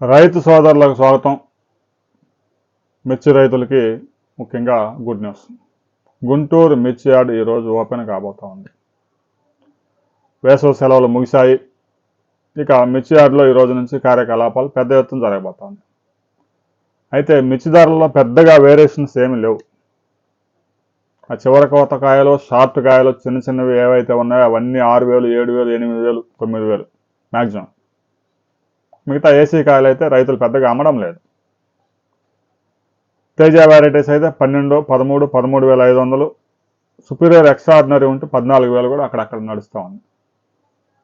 రైతు సోదరులకు స్వాగతం. మిర్చి రైతులకి ముఖ్యంగా గుడ్ న్యూస్. గుంటూరు మిర్చి యార్డ్ ఈరోజు ఓపెన్ కాబోతా ఉంది వేసవి సెలవులు ముగిశాయి. ఇక మిర్చి యార్డ్లో ఈ రోజు నుంచి కార్యకలాపాలు పెద్ద ఎత్తున జరగబోతా ఉంది అయితే మిర్చి ధరల్లో పెద్దగా వేరియేషన్స్ ఏమి లేవు. ఆ చివరి కోత కాయలు షార్ట్ కాయలు చిన్న చిన్నవి ఏవైతే ఉన్నాయో అవన్నీ ఆరు వేలు ఏడు వేలు ఎనిమిది వేలు తొమ్మిది వేలు మ్యాక్సిమం మిగతా ఏసీ కాయలు అయితే రైతులు పెద్దగా అమ్మడం లేదు. తేజ వెరైటీస్ అయితే పన్నెండు పదమూడు పదమూడు వేల ఐదు వందలు. సుపీరియర్ ఎక్స్ట్రాడినరీ ఉంటే పద్నాలుగు వేలు కూడా అక్కడక్కడ నడుస్తూ ఉంది.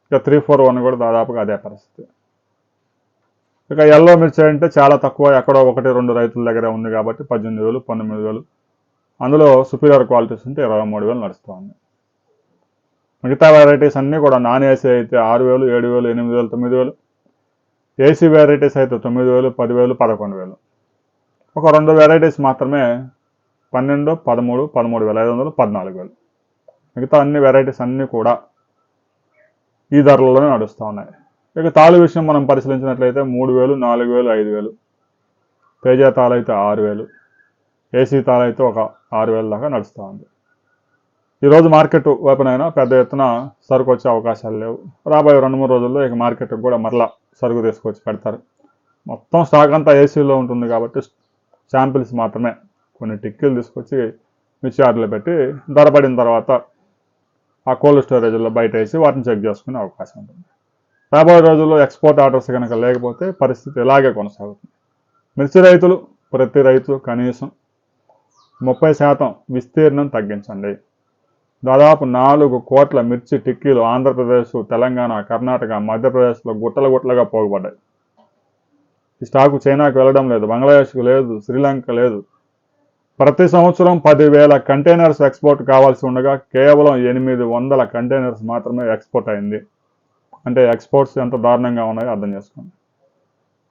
ఇక త్రీ ఫోర్ వన్ కూడా దాదాపుగా అదే పరిస్థితి. ఇక ఎల్లో మిర్చి అంటే చాలా తక్కువ ఎక్కడో ఒకటి రెండు రైతుల దగ్గర ఉంది కాబట్టి పద్దెనిమిది వేలు పంతొమ్మిది వేలు. అందులో సుపీరియర్ క్వాలిటీస్ ఉంటే ఇరవై మూడు వేలు నడుస్తూ ఉంది. మిగతా వెరైటీస్ అన్నీ కూడా నాన్ ఏసీ అయితే ఆరు వేలు ఏడు వేలు ఎనిమిది వేలు తొమ్మిది వేలు. ఏసీ వెరైటీస్ అయితే తొమ్మిది వేలు పదివేలు పదకొండు వేలు. ఒక రెండు వెరైటీస్ మాత్రమే పన్నెండు పదమూడు పదమూడు వేల ఐదు వందలు పద్నాలుగు వేలు. మిగతా అన్ని వెరైటీస్ అన్నీ కూడా ఈ ధరలలోనే నడుస్తూ ఉన్నాయి. ఇక తాళి విషయం మనం పరిశీలించినట్లయితే మూడు వేలు నాలుగు వేలు ఐదు వేలు. పేజా తాళు అయితే ఆరు వేలు. ఏసీ తాళు అయితే ఒక ఆరు వేల దాకా నడుస్తూ ఉంది. ఈరోజు మార్కెట్ ఓపెన్ అయినా పెద్ద ఎత్తున సరుకు వచ్చే అవకాశాలు లేవు. రాబోయే రెండు మూడు రోజుల్లో ఇక మార్కెట్కి కూడా మరలా సరుకు తీసుకొచ్చి పెడతారు. మొత్తం స్టాక్ అంతా ఏసీలో ఉంటుంది కాబట్టి శాంపిల్స్ మాత్రమే. కొన్ని టిక్కీలు తీసుకొచ్చి మిర్చి ఆర్డర్లు పెట్టి ధర పడిన తర్వాత ఆ కోల్డ్ స్టోరేజ్లో బయట వేసి వాటిని చెక్ చేసుకునే అవకాశం ఉంటుంది. రాబోయే రోజుల్లో ఎక్స్పోర్ట్ ఆర్డర్స్ కనుక లేకపోతే పరిస్థితి ఇలాగే కొనసాగుతుంది. మిర్చి రైతులు ప్రతి రైతు కనీసం ముప్పై శాతం విస్తీర్ణం తగ్గించండి. దాదాపు నాలుగు కోట్ల మిర్చి టిక్కీలు ఆంధ్రప్రదేశ్ తెలంగాణ కర్ణాటక మధ్యప్రదేశ్లో గుట్టల గుట్టలుగా పోగుపడ్డాయి ఈ స్టాకు చైనాకు వెళ్ళడం లేదు బంగ్లాదేశ్కు లేదు శ్రీలంక లేదు. ప్రతి సంవత్సరం పదివేల కంటైనర్స్ ఎక్స్పోర్ట్ కావాల్సి ఉండగా కేవలం ఎనిమిది వందల కంటైనర్స్ మాత్రమే ఎక్స్పోర్ట్ అయింది. అంటే ఎక్స్పోర్ట్స్ ఎంత దారుణంగా ఉన్నాయో అర్థం చేసుకోండి.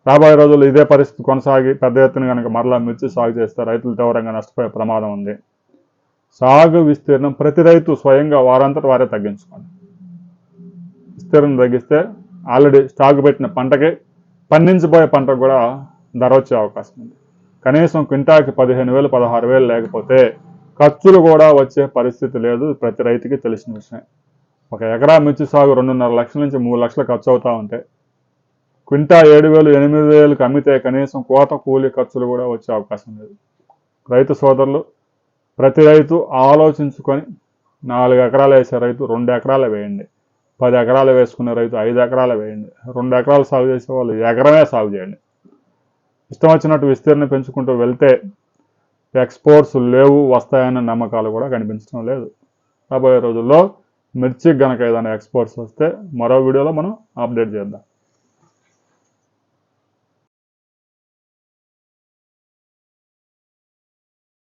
రాబోయే రోజుల్లో ఇదే పరిస్థితి కొనసాగి పెద్ద ఎత్తున కనుక మరలా మిర్చి సాగు చేస్తే రైతులు తీవ్రంగా నష్టపోయే ప్రమాదం ఉంది. సాగు విస్తీర్ణం ప్రతి రైతు స్వయంగా వారంతట వారే తగ్గించుకోండి విస్తీర్ణం తగ్గిస్తే ఆల్రెడీ స్టాక్ పెట్టిన పంటకి పండించబోయే పంటకు కూడా ధర వచ్చే అవకాశం ఉంది. కనీసం క్వింటాకి పదిహేను వేలు పదహారు వేలు లేకపోతే ఖర్చులు కూడా వచ్చే పరిస్థితి లేదు ప్రతి రైతుకి తెలిసిన విషయం. ఒక ఎకరా మిర్చి సాగు రెండున్నర లక్షల నుంచి మూడు లక్షలు ఖర్చు అవుతా ఉంటే క్వింటా ఏడు వేలు ఎనిమిది వేలకు అమ్మితే కనీసం కోత కూలి ఖర్చులు కూడా వచ్చే అవకాశం లేదు. రైతు సోదరులు ప్రతి రైతు ఆలోచించుకొని నాలుగు ఎకరాలు వేసే రైతు రెండు ఎకరాలు వేయండి. పది ఎకరాలు వేసుకునే రైతు ఐదు ఎకరాలు వేయండి. రెండు ఎకరాలు సాగు చేసే వాళ్ళు ఎకరమే సాగు చేయండి. ఇష్టం వచ్చినట్టు విస్తీర్ణం పెంచుకుంటూ వెళ్తే ఎక్స్పోర్ట్స్ లేవు వస్తాయన్న నమ్మకాలు కూడా కనిపించడం లేదు. రాబోయే రోజుల్లో మిర్చి గనక ఏదైనా ఎక్స్పోర్ట్స్ వస్తే మరో వీడియోలో మనం అప్డేట్ చేద్దాం.